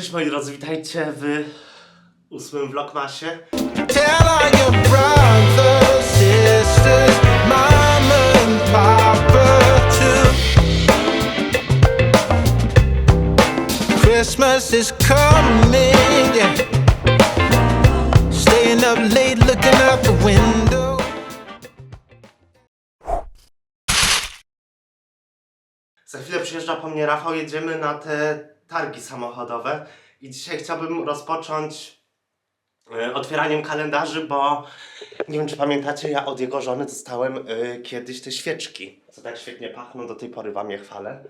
Cześć moi drodzy, witajcie w ósmym vlogmasie. Christmas is coming, yeah. Staying up late looking out the window. Za chwilę przyjeżdża po mnie Rafał, jedziemy na te targi samochodowe i dzisiaj chciałbym rozpocząć e, otwieraniem kalendarzy, bo nie wiem czy pamiętacie, ja od jego żony dostałem e, kiedyś te świeczki, co tak świetnie pachną, do tej pory wam je chwalę.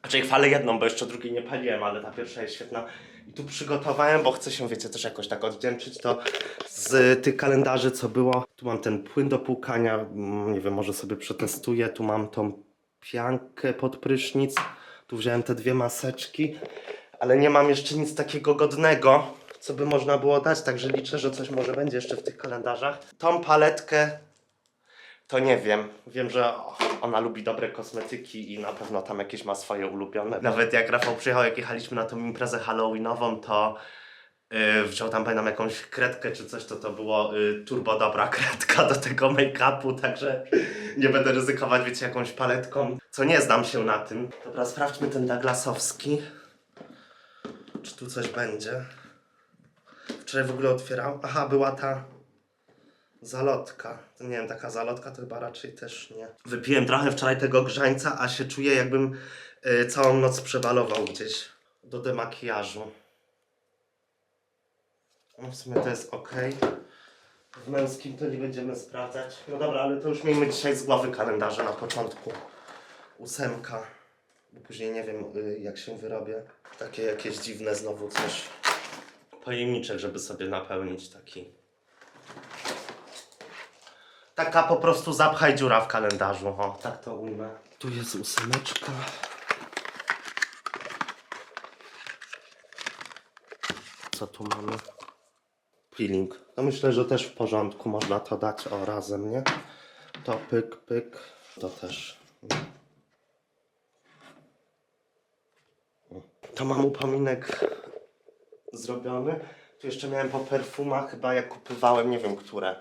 Znaczy chwalę jedną, bo jeszcze drugiej nie paliłem, ale ta pierwsza jest świetna. I tu przygotowałem, bo chcę się, wiecie, też jakoś tak odwdzięczyć to z tych kalendarzy, co było. Tu mam ten płyn do płukania, mm, nie wiem, może sobie przetestuję. Tu mam tą piankę pod prysznic. Tu wziąłem te dwie maseczki, ale nie mam jeszcze nic takiego godnego, co by można było dać, także liczę, że coś może będzie jeszcze w tych kalendarzach. Tą paletkę to nie wiem. Wiem, że ona lubi dobre kosmetyki i na pewno tam jakieś ma swoje ulubione. Nawet jak Rafał przyjechał, jak jechaliśmy na tą imprezę halloweenową, to wziął tam pamiętam jakąś kredkę czy coś, to to było yy, turbo dobra kredka do tego make-upu, także nie będę ryzykować, wiecie, jakąś paletką, co nie znam się na tym. Dobra, sprawdźmy ten Douglasowski. Czy tu coś będzie? Wczoraj w ogóle otwierał. Aha, była ta Zalotka. To nie wiem, taka zalotka to chyba raczej też nie. Wypiłem trochę wczoraj tego grzańca, a się czuję jakbym y, całą noc przebalował gdzieś do demakijażu. No w sumie to jest ok. W męskim to nie będziemy sprawdzać. No dobra, ale to już miejmy dzisiaj z głowy kalendarze na początku. Ósemka. Bo później nie wiem y, jak się wyrobię. Takie jakieś dziwne znowu coś. Pojemniczek, żeby sobie napełnić taki. Taka po prostu zapchaj dziura w kalendarzu. O, tak to ujmę. Tu jest ósemeczka. Co tu mamy? Peeling. No myślę, że też w porządku. Można to dać o razem, nie? To pyk, pyk. To też. To mam upominek zrobiony. Tu jeszcze miałem po perfumach, chyba jak kupywałem, nie wiem które,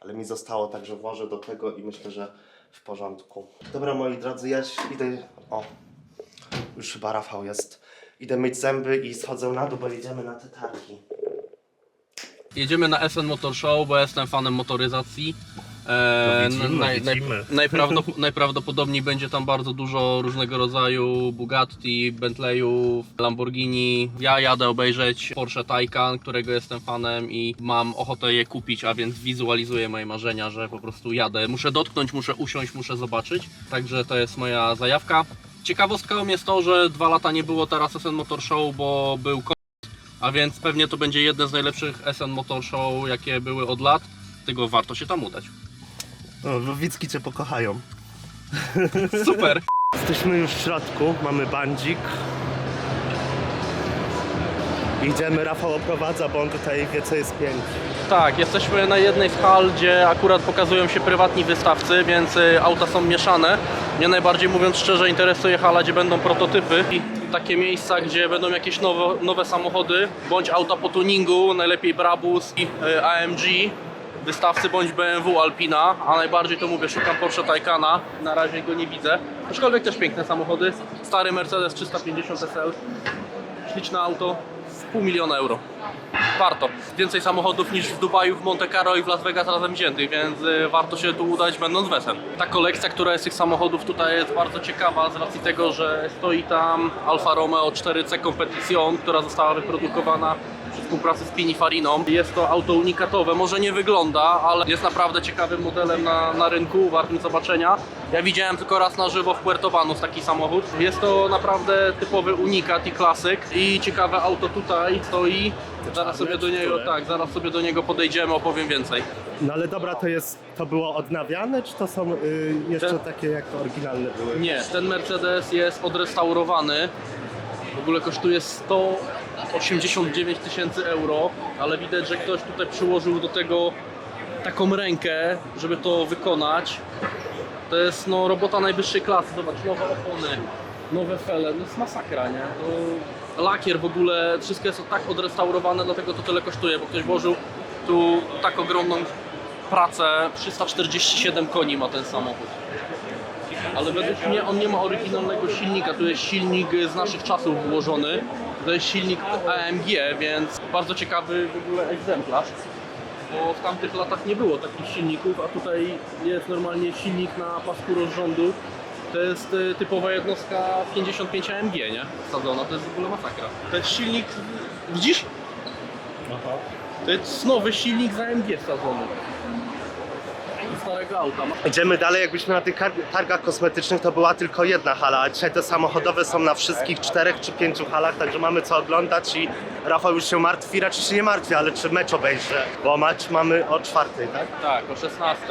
ale mi zostało, także włożę do tego i myślę, że w porządku. Dobra, moi drodzy, ja idę. O, już chyba Rafał jest. Idę myć zęby i schodzę na dół, bo jedziemy na te targi. Jedziemy na SN Motor Show, bo jestem fanem motoryzacji. E, No widzimy, naj, naj, widzimy. najprawdop- najprawdopodobniej będzie tam bardzo dużo różnego rodzaju Bugatti, Bentleyów, Lamborghini. Ja jadę obejrzeć Porsche Taycan, którego jestem fanem i mam ochotę je kupić, a więc wizualizuję moje marzenia, że po prostu jadę. Muszę dotknąć, muszę usiąść, muszę zobaczyć. Także to jest moja zajawka. Ciekawostką jest to, że dwa lata nie było teraz SN Motor Show, bo był a więc pewnie to będzie jedne z najlepszych SN Motor Show, jakie były od lat. Tego warto się tam udać. O, Wowicki cię pokochają. Super! Jesteśmy już w środku, mamy bandzik. Idziemy, Rafał oprowadza, bo on tutaj wie co jest pięć. Tak, jesteśmy na jednej z hal, gdzie akurat pokazują się prywatni wystawcy, więc y, auta są mieszane. Mnie najbardziej mówiąc szczerze interesuje hala, gdzie będą prototypy i takie miejsca, gdzie będą jakieś nowe, nowe samochody, bądź auta po tuningu, najlepiej Brabus i y, AMG. Wystawcy bądź BMW Alpina, a najbardziej to mówię, szukam Porsche Taycana, na razie go nie widzę. Aczkolwiek też piękne samochody. Stary Mercedes 350 SL, śliczne auto, pół miliona euro. Warto. Więcej samochodów niż w Dubaju, w Monte Carlo i w Las Vegas razem wziętych, więc y, warto się tu udać będąc wesem. Ta kolekcja, która jest tych samochodów tutaj jest bardzo ciekawa z racji tego, że stoi tam Alfa Romeo 4C Competition, która została wyprodukowana przy współpracy z Pininfariną. Jest to auto unikatowe, może nie wygląda, ale jest naprawdę ciekawym modelem na, na rynku, wartym zobaczenia. Ja widziałem tylko raz na żywo w Puerto Banus taki samochód. Jest to naprawdę typowy unikat i klasyk i ciekawe auto tutaj stoi. Zaraz sobie do niego, tak, zaraz sobie do niego podejdziemy, opowiem więcej. No ale dobra, to jest, to było odnawiane, czy to są y, jeszcze Ten- takie jak oryginalne były? Nie, ten Mercedes jest odrestaurowany. W ogóle kosztuje 189 tysięcy euro, ale widać, że ktoś tutaj przyłożył do tego taką rękę, żeby to wykonać. To jest no, robota najwyższej klasy. Zobacz, nowe opony, nowe fele, no jest masakra, nie? To lakier w ogóle, wszystko jest tak odrestaurowane, dlatego to tyle kosztuje, bo ktoś włożył tu tak ogromną pracę. 347 koni ma ten samochód. Ale według mnie on nie ma oryginalnego silnika, tu jest silnik z naszych czasów włożony. To jest silnik AMG, więc bardzo ciekawy w ogóle egzemplarz. Bo w tamtych latach nie było takich silników, a tutaj jest normalnie silnik na pasku rozrządu. To jest y, typowa jednostka 55 AMG, nie? Wsadzona, to jest w ogóle masakra. To jest silnik, widzisz? To jest nowy silnik z AMG wsadzony. Starego auta. Idziemy dalej, jakbyśmy na tych kar- targach kosmetycznych to była tylko jedna hala, a dzisiaj te samochodowe są na wszystkich czterech czy pięciu halach, także mamy co oglądać i Rafał już się martwi, raczej się nie martwi, ale czy mecz obejrzy, bo mecz mamy o czwartej, tak? Tak, o 16.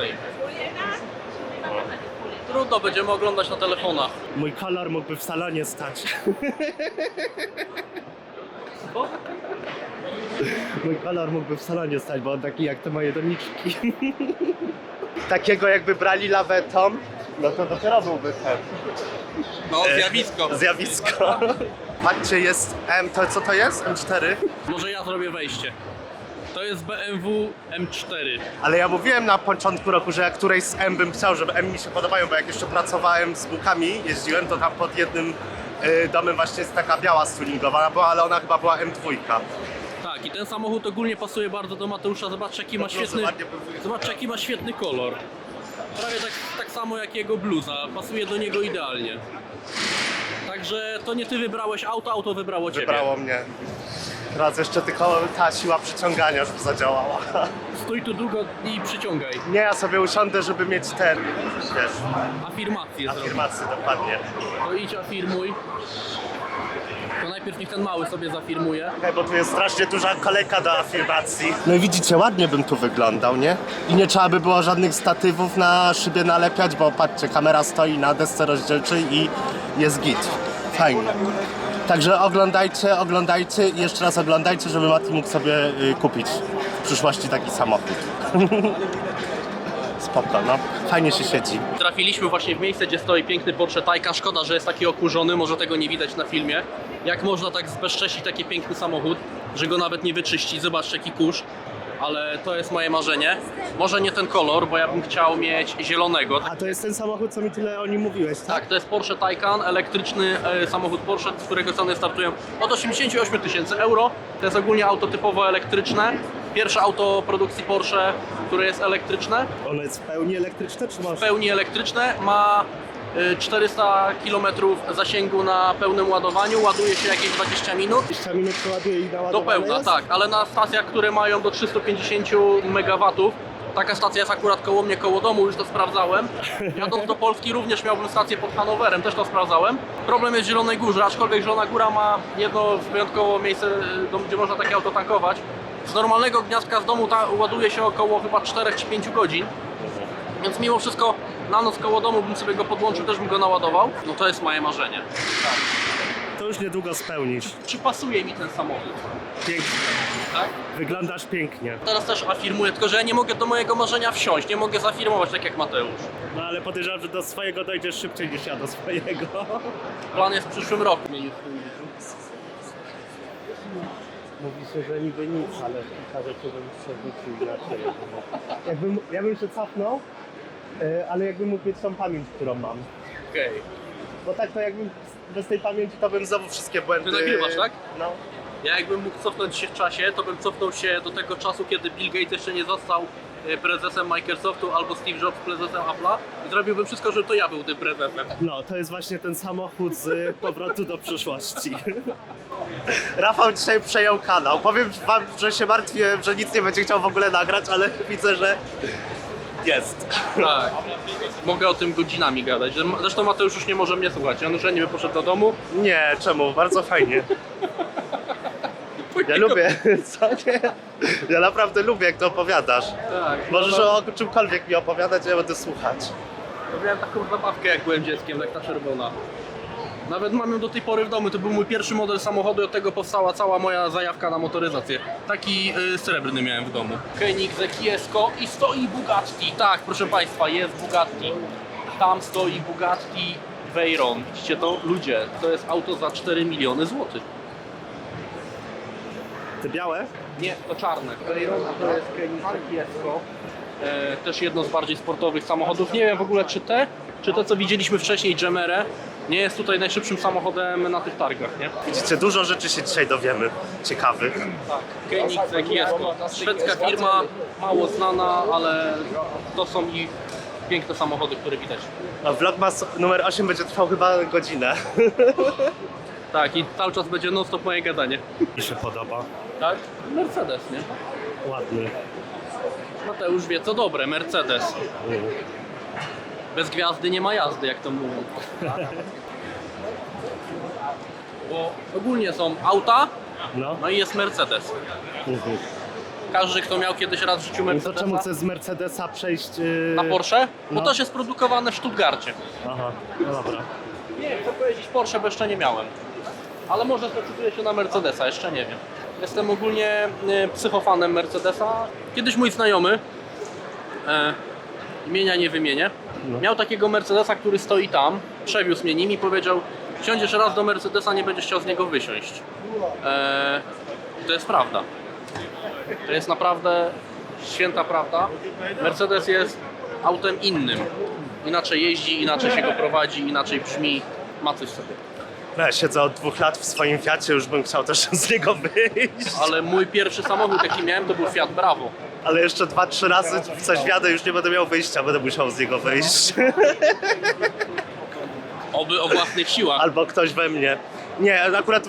Trudno, będziemy oglądać na telefonach. Mój kolor mógłby w salonie stać. Mój kolor mógłby w salonie stać, bo on taki jak te moje doniczki. Takiego jakby brali lawetą, no to dopiero byłby ten No, zjawisko. zjawisko. Patrzcie, jest M, to co to jest? M4? Może ja zrobię wejście. To jest BMW M4. Ale ja mówiłem na początku roku, że jak którejś z M bym chciał, żeby M mi się podobają, bo jak jeszcze pracowałem z bukami, jeździłem, to tam pod jednym y, domem właśnie jest taka biała stuningowana była, ale ona chyba była M2. Tak, i ten samochód ogólnie pasuje bardzo do Mateusza. Zobaczcie, jaki ma No, świetny, ładnie zobaczcie, jaki ma świetny kolor. Prawie tak, tak samo jak jego bluza. Pasuje do niego idealnie. Także to nie ty wybrałeś auto, auto wybrało ciebie. Wybrało mnie. Teraz jeszcze tylko ta siła przyciągania, żeby zadziałała. Stój tu długo i przyciągaj. Nie, ja sobie usiądę, żeby mieć ten, wiesz, Afirmację afirmację dokładnie. To idź afirmuj. To najpierw niech ten mały sobie zafirmuje. Okej, bo tu jest strasznie duża kolejka do afirmacji. No i widzicie, ładnie bym tu wyglądał, nie? I nie trzeba by było żadnych statywów na szybie nalepiać, bo patrzcie, kamera stoi na desce rozdzielczej i jest git. Fajnie. Także oglądajcie, oglądajcie i jeszcze raz oglądajcie, żeby Mati mógł sobie y, kupić w przyszłości taki samochód. Spoko, no. Fajnie się siedzi. Trafiliśmy właśnie w miejsce, gdzie stoi piękny Porsche Taycan. Szkoda, że jest taki okurzony, może tego nie widać na filmie. Jak można tak zbezcześcić taki piękny samochód, że go nawet nie wyczyścić? Zobaczcie jaki kurz. Ale to jest moje marzenie. Może nie ten kolor, bo ja bym chciał mieć zielonego. A to jest ten samochód, co mi tyle o nim mówiłeś, tak? Tak, to jest Porsche Taycan, elektryczny e, samochód Porsche, z którego ceny startują od 88 tysięcy euro. To jest ogólnie auto typowo elektryczne. Pierwsze auto produkcji Porsche, które jest elektryczne. Ono jest w pełni elektryczne, czy w masz? pełni elektryczne, ma 400 km zasięgu na pełnym ładowaniu, ładuje się jakieś 20 minut. 20 minut ładuje i Do naładowane pełna, jest? tak, ale na stacjach, które mają do 350 MW, taka stacja jest akurat koło mnie, koło domu, już to sprawdzałem. Jadąc do Polski również miałbym stację pod Hanowerem, też to sprawdzałem. Problem jest w Zielonej Górze, aczkolwiek Zielona Góra ma jedno wyjątkowo miejsce, y, do- gdzie można takie auto tankować. Z normalnego gniazdka z domu ta, ładuje się około chyba 4 czy 5 godzin. Więc mimo wszystko na noc koło domu bym sobie go podłączył, też bym go naładował. No to jest moje marzenie. To już niedługo spełnisz. Czy pasuje mi ten samochód? Pięknie. Tak? Wyglądasz pięknie. Teraz też afirmuję, tylko że ja nie mogę do mojego marzenia wsiąść, nie mogę zafirmować tak jak Mateusz. No ale podejrzewam, że do swojego dojdziesz szybciej niż ja do swojego. Plan jest w przyszłym roku. Mówi się, że niby nic, ale kilka rzeczy bym przewrócił inaczej. Jakbym, ja bym się cofnął, e, ale jakbym mógł mieć tą pamięć, którą mam. Okej. Bo tak to jakbym bez tej pamięci, to bym znowu wszystkie błędy... Ty nagrywasz, tak? No. Ja jakbym mógł cofnąć się w czasie, to bym cofnął się do tego czasu, kiedy Bill Gates jeszcze nie został prezesem Microsoftu albo Steve Jobs prezesem Apple'a i zrobiłbym wszystko, żeby to ja był tym prezesem. No, to jest właśnie ten samochód z powrotu do przyszłości. Rafał dzisiaj przejął kanał. Powiem wam, że się martwię, że nic nie będzie chciał w ogóle nagrać, ale widzę, że jest. Tak. Mogę o tym godzinami gadać. Zresztą Mateusz już nie może mnie słuchać. On już niby poszedł do domu. Nie, czemu? Bardzo fajnie. Ja lubię, co nie? Ja naprawdę lubię, jak to opowiadasz. Tak. Możesz o czymkolwiek mi opowiadać, ja będę słuchać. Robiłem taką zabawkę jak byłem dzieckiem, jak ta czerwona. Nawet mam ją do tej pory w domu, to był mój pierwszy model samochodu, od tego powstała cała moja zajawka na motoryzację. Taki y, srebrny miałem w domu. Koenigsegg Jesko i stoi Bugatti. Tak, proszę Państwa, jest Bugatti. Tam stoi Bugatti Veyron. Widzicie to? Ludzie, to jest auto za 4 miliony złotych. Te białe? Nie, to czarne. Veyron, a to jest Koenigsegg Jesko. E, też jedno z bardziej sportowych samochodów. Nie wiem w ogóle czy te, czy to co widzieliśmy wcześniej, Gemere, nie jest tutaj najszybszym samochodem na tych targach, nie? Widzicie, dużo rzeczy się dzisiaj dowiemy. Ciekawych. Tak, Koenigsegg Jesko. Szwedzka firma, mało znana, ale to są ich piękne samochody, które widać. A Vlogmas numer 8 będzie trwał chyba godzinę. Tak, i cały czas będzie non-stop moje gadanie. Mi się podoba. Tak? Mercedes, nie? Ładny. Mateusz wie co dobre, Mercedes. Bez gwiazdy nie ma jazdy, jak to mówią. Bo ogólnie są auta, No. no i jest Mercedes. Mhm. Każdy, kto miał kiedyś raz w życiu No to Mercedesa czemu chcesz z Mercedesa przejść... Yy... na Porsche, bo No. to jest produkowane w Stuttgarcie. Aha, no dobra. Nie, chcę powiedzieć Porsche, bo jeszcze nie miałem. Ale może zdecyduję się na Mercedesa, jeszcze nie wiem. Jestem ogólnie y, psychofanem Mercedesa. Kiedyś mój znajomy, e, imienia nie wymienię, No. miał takiego Mercedesa, który stoi tam, przewiózł mnie nim i powiedział wsiądziesz raz do Mercedesa, nie będziesz chciał z niego wysiąść. E, to jest prawda. To jest naprawdę święta prawda. Mercedes jest autem innym. Inaczej jeździ, inaczej się go prowadzi, inaczej brzmi, ma coś w sobie. No, ja siedzę od dwóch lat w swoim Fiacie, już bym chciał też z niego wyjść. Ale mój pierwszy samochód, jaki miałem, to był Fiat Bravo. Ale jeszcze dwa, trzy razy w coś wjadę, już nie będę miał wyjścia, będę musiał z niego wyjść. Oby o własnych siłach. Albo ktoś we mnie. Nie, akurat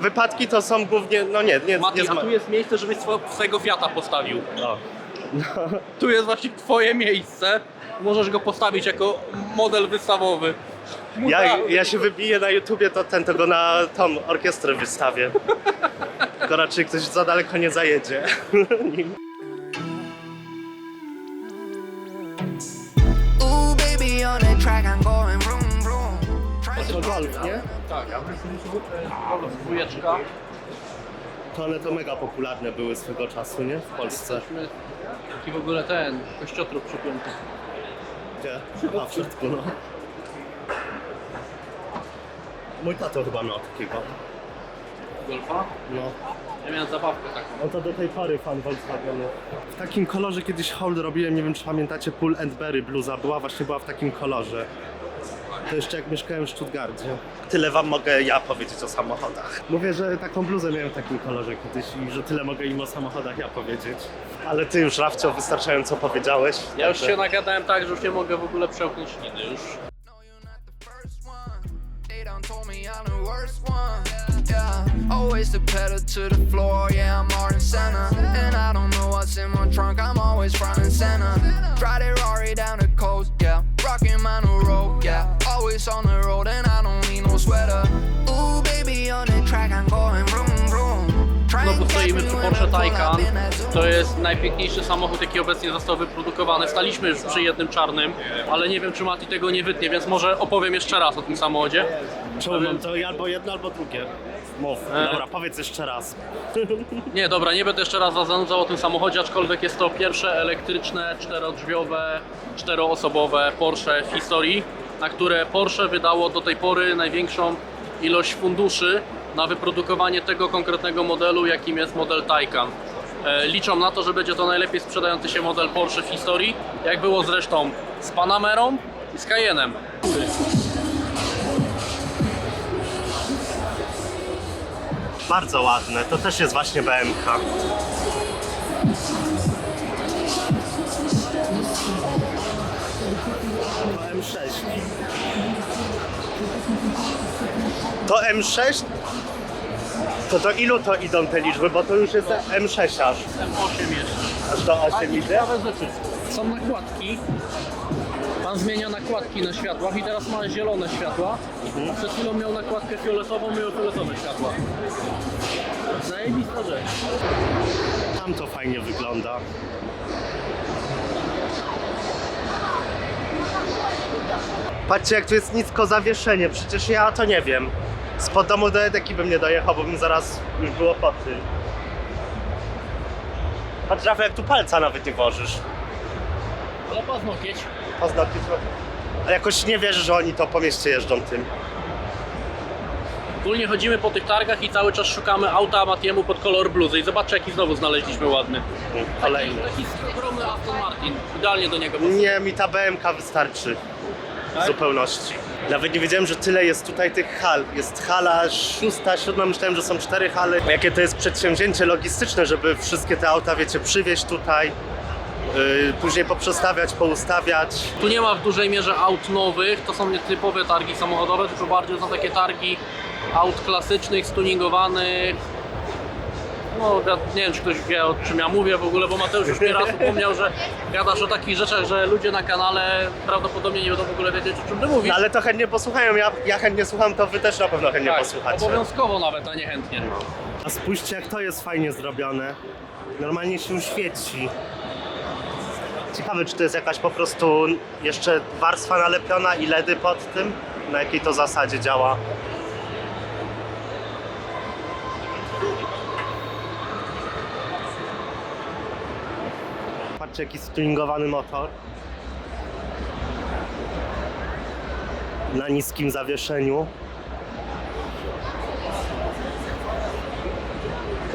wypadki to są głównie, no nie, nie, Mati, nie a tu jest miejsce, żebyś swo- swojego Fiata postawił. No. Tu jest właśnie twoje miejsce. Możesz go postawić jako model wystawowy. Ja, ja się wybiję na YouTubie, to ten, to go na tą orkiestrę wystawię. Tylko raczej ktoś za daleko nie zajedzie. Nim. Ooh, baby, on that track, I'm going vroom, vroom. Trying To golf, nie? Tak, dwójeczka. To one to mega popularne były swego czasu, nie? W Polsce. Taki w ogóle ten kościotrup przypięty. Gdzie? A, w środku, no. Mój tato chyba miał takiego. Golfa. No. Ja miałem zabawkę taką. No to do tej pory fan Volkswagenu. W takim kolorze kiedyś hold robiłem, nie wiem czy pamiętacie, Pull and Berry bluza była, właśnie była w takim kolorze. To jeszcze jak mieszkałem w Stuttgarcie. Tyle wam mogę ja powiedzieć o samochodach. Mówię, że taką bluzę miałem w takim kolorze kiedyś i że tyle mogę im o samochodach ja powiedzieć. Ale ty już, Rafcio, wystarczająco powiedziałeś. Ja już Także- się nagadałem tak, że już nie mogę w ogóle przełknąć nigdy. Już Yeah, always the pedal to the floor. Yeah, I'm Martin Senna. And I don't know what's in my trunk. I'm always front and center. Drive that Rari down the coast. Yeah, rocking my new road. Yeah, always on the road and I don't need no sweater. Ooh, baby, on the track, I'm going vroom, vroom. Try Znowu and stoimy me przy when I Porsche pull Taycan. up in that Zoom. To jest najpiękniejszy samochód, jaki obecnie został wyprodukowany. Staliśmy już przy jednym czarnym, ale nie wiem, czy Mati tego nie wytnie, więc może opowiem jeszcze raz o tym samochodzie. Czemu mam to albo jedno, albo drugie? Mów, E. dobra, powiedz jeszcze raz. Nie, dobra, nie będę jeszcze raz was zanudzał o tym samochodzie, aczkolwiek jest to pierwsze elektryczne, czterodrzwiowe, czteroosobowe Porsche w historii, na które Porsche wydało do tej pory największą ilość funduszy na wyprodukowanie tego konkretnego modelu, jakim jest model Taycan. E, Liczą na to, że będzie to najlepiej sprzedający się model Porsche w historii, jak było zresztą z Panamerą i z Cayennem. Bardzo ładne, to też jest właśnie BMK. To M6. To M6? To do ilu to idą te liczby? Bo to już jest M6 aż. M8 jeszcze. Aż do 8 I idzie? ciekawe rzeczy. Są nakładki. Pan zmienia nakładki na światłach i teraz ma zielone światła. A przed chwilą miał nakładkę fioletową, miał fioletowe światła. Zajebista rzecz. Tam to fajnie wygląda. Patrzcie jak tu jest nisko zawieszenie, przecież ja to nie wiem. Spod domu do Edeki bym nie dojechał, bo bym zaraz już było po tym. Patrz Rafał, jak tu palca nawet nie włożysz. Ale paznokieć. Paznokcie trochę. Ale jakoś nie wierzę, że oni to po mieście jeżdżą tym. Ogólnie chodzimy po tych targach i cały czas szukamy auta Matiemu pod kolor bluzy. I zobaczcie jaki znowu znaleźliśmy ładny. Kolejny. Taki ogromny Aston Martin. Idealnie do niego pasuje. Nie, mi ta BMK wystarczy w Tak? zupełności. Nawet nie wiedziałem, że tyle jest tutaj tych hal. Jest hala szósta, siódma, myślałem, że są cztery hale. Jakie to jest przedsięwzięcie logistyczne, żeby wszystkie te auta, wiecie, przywieźć tutaj, yy, później poprzestawiać, poustawiać. Tu nie ma w dużej mierze aut nowych, to są nietypowe targi samochodowe, tylko bardziej są takie targi aut klasycznych, stuningowanych. No, ja nie wiem, czy ktoś wie o czym ja mówię w ogóle, bo Mateusz już nieraz upomniał, że gadasz o takich rzeczach, że ludzie na kanale prawdopodobnie nie będą w ogóle wiedzieć, o czym ty mówisz. No, ale to chętnie posłuchają, ja, ja chętnie słucham, to wy też na pewno chętnie tak, posłuchacie. obowiązkowo nawet, a nie chętnie. A spójrzcie, jak to jest fajnie zrobione. Normalnie się świeci. Ciekawe, czy to jest jakaś po prostu jeszcze warstwa nalepiona i LEDy pod tym? Na jakiej to zasadzie działa? Patrzcie, jaki stringowany motor. Na niskim zawieszeniu.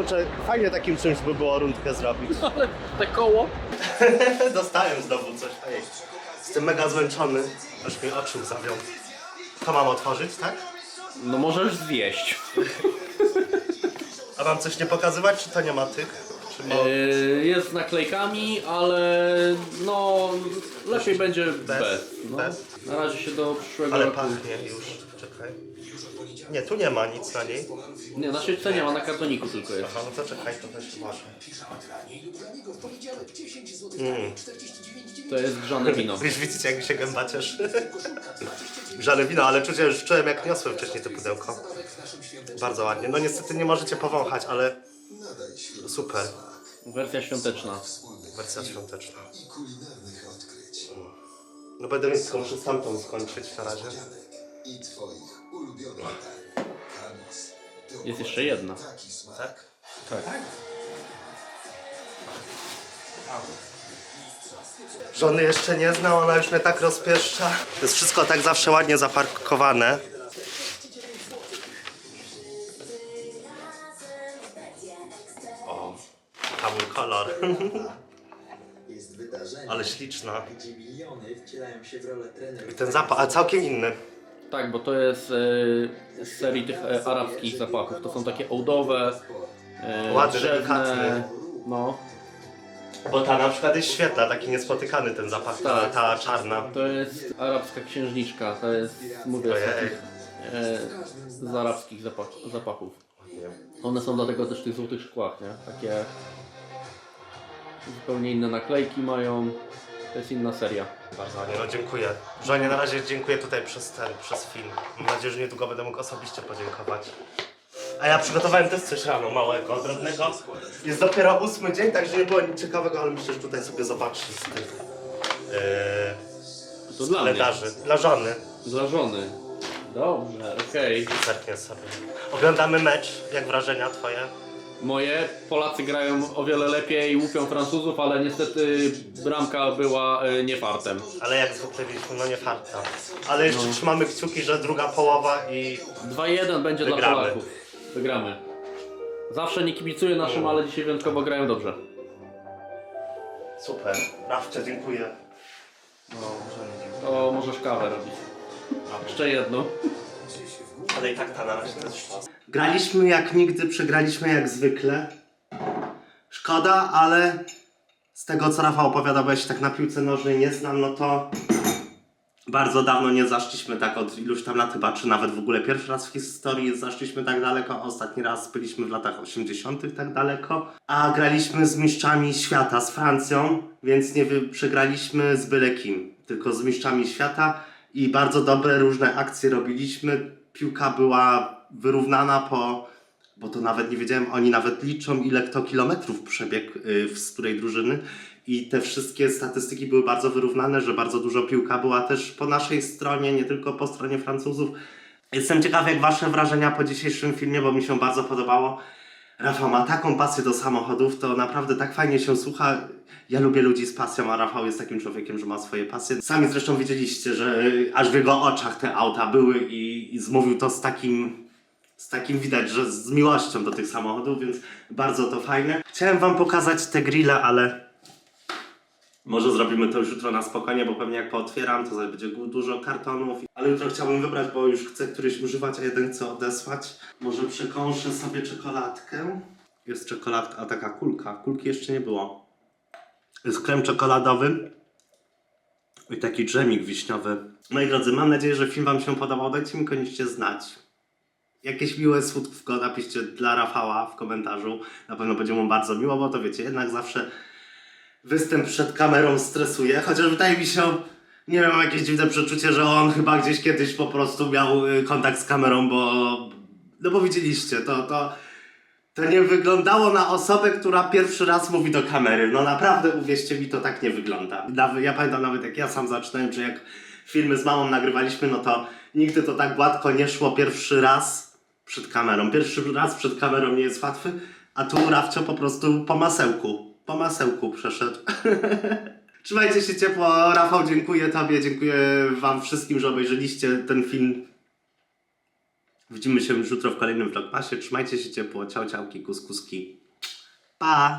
Kurczę, fajnie takim czymś by było rundkę zrobić. Ale te koło, Dostałem znowu coś. Ej, jestem mega zmęczony. Aż mi oczy zawią. To mam otworzyć, tak? no możesz zjeść. A mam coś nie pokazywać, czy to nie ma tych? Mo... Yy, Jest z naklejkami, ale no lepiej będzie bez. no. bez. Na razie się do przyszłego Ale roku. pachnie już. Czekaj. Nie, tu nie ma nic na niej. Nie, na sieczce nie ma, na kartoniku tylko jest. Aha, no to czekaj, to też może. Mm. To jest grzane wino. Wiesz, widzicie, jak mi się gęba cieszy. Grzane wino, ale czucie, już czułem, jak niosłem wcześniej to pudełko. Bardzo ładnie. No niestety nie możecie powąchać, ale super. Wersja świąteczna. Wersja świąteczna. No będę mieć tylko muszę tamtą skończyć na razie. Jest jeszcze jedna. Tak? Tak. Żony jeszcze nie zna, ona już mnie tak rozpieszcza. To jest wszystko tak zawsze ładnie zaparkowane. Ale śliczna. gdzie miliony wcielają się w rolę trenerów. I ten zapach, a całkiem inny. Tak, bo to jest e, z serii tych e, arabskich zapachów. To są takie ołdowe, e, Ładny, drzewne. delikatny. No, Bo ta na przykład jest świetna, taki niespotykany ten zapach, ta, Tak. ta czarna. to jest arabska księżniczka. To jest, mówię, z Ojej. takich e, z arabskich zapach, zapachów. One są dlatego też w tych złotych szkłach, nie? Takie zupełnie inne naklejki mają. To jest inna seria. Bardzo ładnie, no dziękuję. Żonie na razie dziękuję tutaj przez ten, przez film. Mam nadzieję, że niedługo będę mógł osobiście podziękować. A ja przygotowałem też coś rano małego, drobnego. Jest dopiero ósmy dzień, także nie było nic ciekawego, ale myślę, że tutaj sobie zobaczysz z tych yy, To dla mnie. kalendarzy. Dla żony. Dla żony. Dobrze, okej. Zerknę sobie. Oglądamy mecz. Jak wrażenia twoje? Moje Polacy grają o wiele lepiej, łupią Francuzów, ale niestety bramka była e, nie fartem. Ale jak zwykle widzieliśmy, no nie farta. Ale jeszcze trzymamy kciuki, że druga połowa i 2-1 będzie dla Wygramy. Polaków. Wygramy. Zawsze nie kibicuję naszym, ale dzisiaj wyjątkowo grają dobrze. super. Rawcze, dziękuję. To możesz kawę robić. Jeszcze jedną. Ale i tak ta na razie jest Graliśmy jak nigdy, przegraliśmy jak zwykle. Szkoda, ale z tego co Rafał opowiada, bo ja się tak na piłce nożnej nie znam, no to bardzo dawno nie zaszliśmy tak od iluś tam lat chyba, czy nawet w ogóle pierwszy raz w historii zaszliśmy tak daleko. Ostatni raz byliśmy w latach 80. tak daleko. A graliśmy z mistrzami świata, z Francją, więc nie przegraliśmy z byle kim, tylko z mistrzami świata i bardzo dobre różne akcje robiliśmy. Piłka była wyrównana po, bo to nawet nie wiedziałem, oni nawet liczą ile kto kilometrów przebiegł y, z której drużyny i te wszystkie statystyki były bardzo wyrównane, że bardzo dużo piłka była też po naszej stronie, nie tylko po stronie Francuzów. Jestem ciekaw jak wasze wrażenia po dzisiejszym filmie, bo mi się bardzo podobało. Rafał ma taką pasję do samochodów, to naprawdę tak fajnie się słucha. Ja lubię ludzi z pasją, a Rafał jest takim człowiekiem, że ma swoje pasje. Sami zresztą widzieliście, że aż w jego oczach te auta były i, i zmówił to z takim, z takim widać, że z miłością do tych samochodów, więc bardzo to fajne. Chciałem wam pokazać te grille, ale może zrobimy to już jutro na spokojnie, bo pewnie jak pootwieram, to będzie dużo kartonów. Ale jutro chciałbym wybrać, bo już chcę któryś używać, a jeden chcę odesłać. Może przekąszę sobie czekoladkę. Jest czekoladka, a taka kulka. Kulki jeszcze nie było. Jest krem czekoladowy i taki dżemik wiśniowy. Moi drodzy, mam nadzieję, że film wam się podobał. Dajcie mi koniecznie znać. Jakieś miłe słówko napiszcie dla Rafała w komentarzu. Na pewno będzie mu bardzo miło, bo to wiecie, jednak zawsze występ przed kamerą stresuje, chociaż wydaje mi się, nie wiem, mam jakieś dziwne przeczucie, że on chyba gdzieś kiedyś po prostu miał y, kontakt z kamerą, bo no bo widzieliście, to, to, to nie wyglądało na osobę, która pierwszy raz mówi do kamery. No naprawdę, uwierzcie mi, to tak nie wygląda. Ja pamiętam nawet jak ja sam zaczynałem, czy jak filmy z mamą nagrywaliśmy, no to nigdy to tak gładko nie szło pierwszy raz przed kamerą. Pierwszy raz przed kamerą nie jest łatwy, a tu Rafcio po prostu po masełku, po masełku przeszedł. Trzymajcie się ciepło. Rafał, dziękuję Tobie, dziękuję Wam wszystkim, że obejrzeliście ten film. Widzimy się już jutro w kolejnym vlogmasie. Trzymajcie się ciepło. Ciao, ciałki, kuskuski. Pa!